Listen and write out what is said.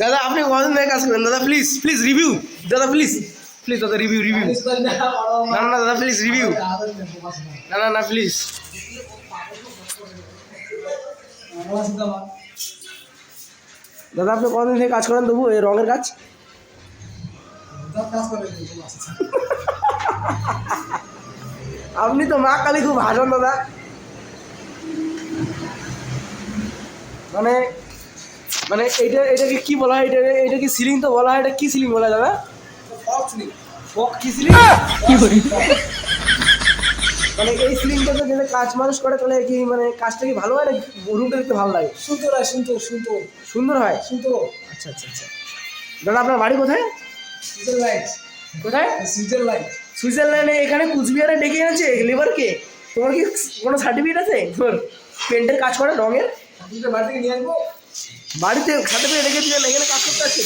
দাদা, আপনি কদিন ধরে কাজ করেন? দাদা প্লিজ প্লিজ রিভিউ দাদা প্লিজ প্লিজ দাদা রিভিউ রিভিউ না না, দাদা প্লিজ রিভিউ না না না প্লিজ দাদা, আপনি কদিন থেকে কাজ করেন তবু? এই রঙের কাজ? আপনি তো মা কালী খুব হাসন, দাদা। মানে মানে এইটা এটাকে কি বলা হয়? এটা এটা কি সিলিং তো বলা হয়। এটা কি সিলিং বলা হয় দাদা? ফক কি সিলিং মানে এই সিলিংটাতে যদি কাজ মানুষ করে তাহলে কি মানে কাজটা কি ভালো হয় না রুমটা দেখতে ভালো লাগে? সুন্দর হয় সুন্দর সুন্দর। সুন্দর হয়? সুন্দর। আচ্ছা আচ্ছা আচ্ছা। দাদা আপনার বাড়ি কোথায়? সুইজার লাইট কোথায়? সুইজার লাইট সুইজারল্যান্ডে এখানে কুচবিহারে ডেকে আছে লেবারকে তোমার কি কোনো সার্টিফিকেট আছে? তোর পেন্টের কাজ করে রঙের? বাড়ি থেকে নিয়ে আসব। বাড়িতে সার্টিফিকেট রেখে দিয়ে এখানে কাজ করতে আছে